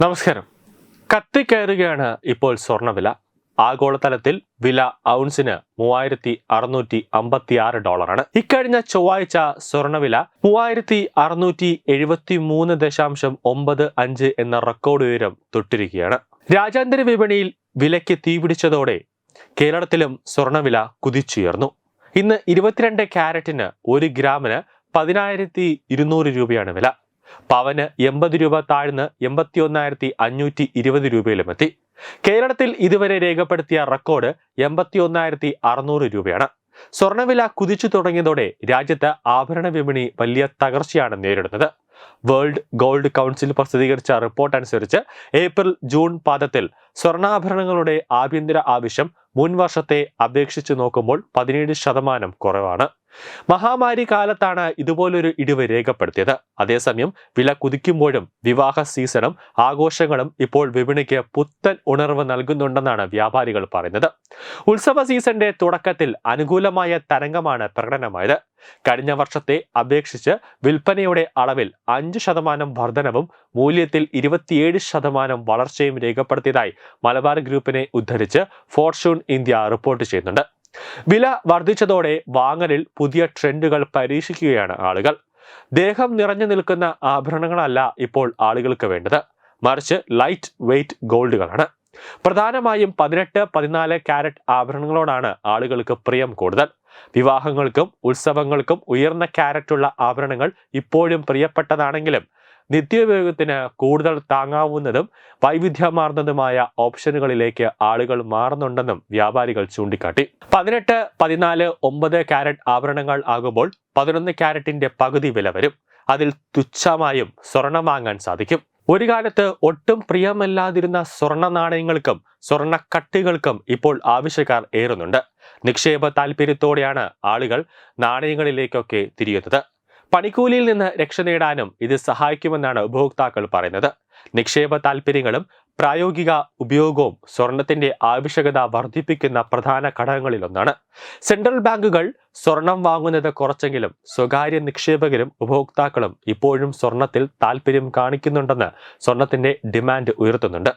നമസ്കാരം. കത്തിക്കയറുകയാണ് ഇപ്പോൾ സ്വർണവില ആഗോളതലത്തിൽ വില ഔൺസിന് മൂവായിരത്തി അറുന്നൂറ്റി അമ്പത്തി ആറ് ഡോളറാണ്. ഇക്കഴിഞ്ഞ ചൊവ്വാഴ്ച സ്വർണവില മൂവായിരത്തി അറുന്നൂറ്റി എഴുപത്തി മൂന്ന് ദശാംശം ഒമ്പത് അഞ്ച് എന്ന റെക്കോർഡ് ഉയരം തൊട്ടിരിക്കുകയാണ്. രാജ്യാന്തര വിപണിയിൽ വിലയ്ക്ക് തീപിടിച്ചതോടെ കേരളത്തിലും സ്വർണവില കുതിച്ചുയർന്നു. ഇന്ന് ഇരുപത്തിരണ്ട് ക്യാരറ്റിന് ഒരു ഗ്രാമിന് പതിനായിരത്തി ഇരുന്നൂറ് രൂപയാണ് വില. പവന് എൺപത് രൂപ താഴ്ന്ന് എൺപത്തി ഒന്നായിരത്തി അഞ്ഞൂറ്റി ഇരുപത് രൂപയിലുമെത്തി. കേരളത്തിൽ ഇതുവരെ രേഖപ്പെടുത്തിയ റെക്കോർഡ് എൺപത്തി ഒന്നായിരത്തി അറുന്നൂറ് രൂപയാണ്. സ്വർണവില കുതിച്ചു തുടങ്ങിയതോടെ രാജ്യത്ത് ആഭരണ വിപണി വലിയ തകർച്ചയാണ് നേരിടുന്നത്. വേൾഡ് ഗോൾഡ് കൗൺസിൽ പ്രസിദ്ധീകരിച്ച റിപ്പോർട്ട് അനുസരിച്ച് ഏപ്രിൽ ജൂൺ പാദത്തിൽ സ്വർണാഭരണങ്ങളുടെ ആഭ്യന്തര ആവശ്യം മുൻവർഷത്തെ അപേക്ഷിച്ച് നോക്കുമ്പോൾ പതിനേഴ് ശതമാനം കുറവാണ്. മഹാമാരി കാലത്താണ് ഇതുപോലൊരു ഇടിവ് രേഖപ്പെടുത്തിയത്. അതേസമയം വില കുതിക്കുമ്പോഴും വിവാഹ സീസണും ആഘോഷങ്ങളും ഇപ്പോൾ വിപണിക്ക് പുത്തൻ ഉണർവ് നൽകുന്നുണ്ടെന്നാണ് വ്യാപാരികൾ പറയുന്നത്. ഉത്സവ സീസണിന്റെ തുടക്കത്തിൽ അനുകൂലമായ തരംഗമാണ് പ്രകടനമായത്. കഴിഞ്ഞ വർഷത്തെ അപേക്ഷിച്ച് വിൽപ്പനയുടെ അളവിൽ അഞ്ച് ശതമാനം വർധനവും മൂല്യത്തിൽ ഇരുപത്തിയേഴ് ശതമാനം വളർച്ചയും രേഖപ്പെടുത്തിയതായി മലബാർ ഗ്രൂപ്പിനെ ഉദ്ധരിച്ച് ഫോർച്യൂൺ ഇന്ത്യ റിപ്പോർട്ട് ചെയ്യുന്നുണ്ട്. വില വർദ്ധിച്ചതോടെ വാങ്ങലിൽ പുതിയ ട്രെൻഡുകൾ പരീക്ഷിക്കുകയാണ് ആളുകൾ. ദേഹം നിറഞ്ഞു നിൽക്കുന്ന ആഭരണങ്ങളല്ല ഇപ്പോൾ ആളുകൾക്ക് വേണ്ടത്. മറിച്ച് ലൈറ്റ് വെയ്റ്റ് ഗോൾഡുകളാണ്. പ്രധാനമായും പതിനെട്ട് പതിനാല് കാരറ്റ് ആഭരണങ്ങളോടാണ് ആളുകൾക്ക് പ്രിയം കൂടുതൽ. വിവാഹങ്ങൾക്കും ഉത്സവങ്ങൾക്കും ഉയർന്ന ക്യാരറ്റുള്ള ആഭരണങ്ങൾ ഇപ്പോഴും പ്രിയപ്പെട്ടതാണെങ്കിലും നിത്യോപയോഗത്തിന് കൂടുതൽ താങ്ങാവുന്നതും വൈവിധ്യമാർന്നതുമായ ഓപ്ഷനുകളിലേക്ക് ആളുകൾ മാറുന്നുണ്ടെന്നും വ്യാപാരികൾ ചൂണ്ടിക്കാട്ടി. പതിനെട്ട് പതിനാല് ഒമ്പത് ക്യാരറ്റ് ആഭരണങ്ങൾ ആകുമ്പോൾ പതിനൊന്ന് ക്യാരറ്റിന്റെ പകുതി വില വരും. അതിൽ തുച്ഛമായും സ്വർണം വാങ്ങാൻ സാധിക്കും. ഒരു കാലത്ത് ഒട്ടും പ്രിയമല്ലാതിരുന്ന സ്വർണ നാണയങ്ങൾക്കും സ്വർണക്കട്ടികൾക്കും ഇപ്പോൾ ആവശ്യക്കാർ ഏറുന്നുണ്ട്. നിക്ഷേപ താല്പര്യത്തോടെയാണ് ആളുകൾ നാണയങ്ങളിലേക്കൊക്കെ തിരിയുന്നത്. പണിക്കൂലിയിൽ നിന്ന് രക്ഷ നേടാനും ഇത് സഹായിക്കുമെന്നാണ് ഉപഭോക്താക്കൾ പറയുന്നത്. നിക്ഷേപ താല്പര്യങ്ങളും പ്രായോഗിക ഉപയോഗവും സ്വർണത്തിന്റെ ആവശ്യകത വർദ്ധിപ്പിക്കുന്ന പ്രധാന ഘടകങ്ങളിലൊന്നാണ്. സെൻട്രൽ ബാങ്കുകൾ സ്വർണം വാങ്ങുന്നത് കുറച്ചെങ്കിലും സ്വകാര്യ നിക്ഷേപകരും ഉപഭോക്താക്കളും ഇപ്പോഴും സ്വർണത്തിൽ താല്പര്യം കാണിക്കുന്നുണ്ടെന്ന് സ്വർണത്തിന്റെ ഡിമാൻഡ് ഉയർത്തുന്നുണ്ട്.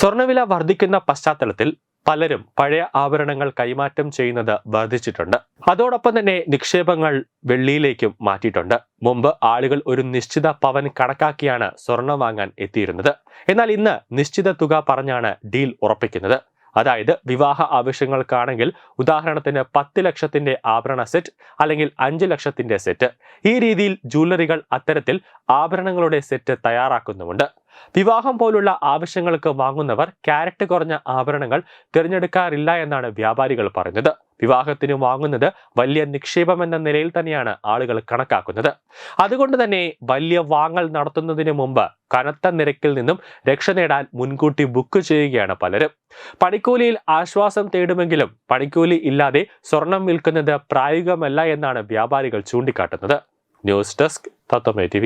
സ്വർണവില വർദ്ധിക്കുന്ന പശ്ചാത്തലത്തിൽ പലരും പഴയ ആഭരണങ്ങൾ കൈമാറ്റം ചെയ്യുന്നത് വർദ്ധിച്ചിട്ടുണ്ട് അതോടൊപ്പം തന്നെ നിക്ഷേപങ്ങൾ വെള്ളിയിലേക്കും മാറ്റിയിട്ടുണ്ട്. മുമ്പ് ആളുകൾ ഒരു നിശ്ചിത പവൻ കണക്കാക്കിയാണ് സ്വർണം വാങ്ങാൻ എത്തിയിരുന്നത്. എന്നാൽ ഇന്ന് നിശ്ചിത തുക പറഞ്ഞാണ് ഡീൽ ഉറപ്പിക്കുന്നത്. അതായത് വിവാഹ ആവശ്യങ്ങൾക്കാണെങ്കിൽ ഉദാഹരണത്തിന് പത്ത് ലക്ഷത്തിന്റെ ആഭരണ സെറ്റ് അല്ലെങ്കിൽ അഞ്ച് ലക്ഷത്തിന്റെ സെറ്റ്. ഈ രീതിയിൽ ജ്വല്ലറികൾ അത്തരത്തിൽ ആഭരണങ്ങളുടെ സെറ്റ് തയ്യാറാക്കുന്നുമുണ്ട്. വിവാഹം പോലുള്ള ആവശ്യങ്ങൾക്ക് വാങ്ങുന്നവർ ക്യാരറ്റ് കുറഞ്ഞ ആഭരണങ്ങൾ തിരഞ്ഞെടുക്കാറില്ല എന്നാണ് വ്യാപാരികൾ പറഞ്ഞത്. വിവാഹത്തിന് വാങ്ങുന്നത് വലിയ നിക്ഷേപം എന്ന നിലയിൽ തന്നെയാണ് ആളുകൾ കണക്കാക്കുന്നത്. അതുകൊണ്ട് തന്നെ വലിയ വാങ്ങൽ നടത്തുന്നതിന് മുമ്പ് കനത്ത നിരക്കിൽ നിന്നും രക്ഷ നേടാൻ മുൻകൂട്ടി ബുക്ക് ചെയ്യുകയാണ് പലരും. പണിക്കൂലിയിൽ ആശ്വാസം തേടുമെങ്കിലും പണിക്കൂലി ഇല്ലാതെ സ്വർണം വിൽക്കുന്നത് പ്രായോഗികമല്ല എന്നാണ് വ്യാപാരികൾ ചൂണ്ടിക്കാട്ടുന്നത്. News desk തത്വമേ T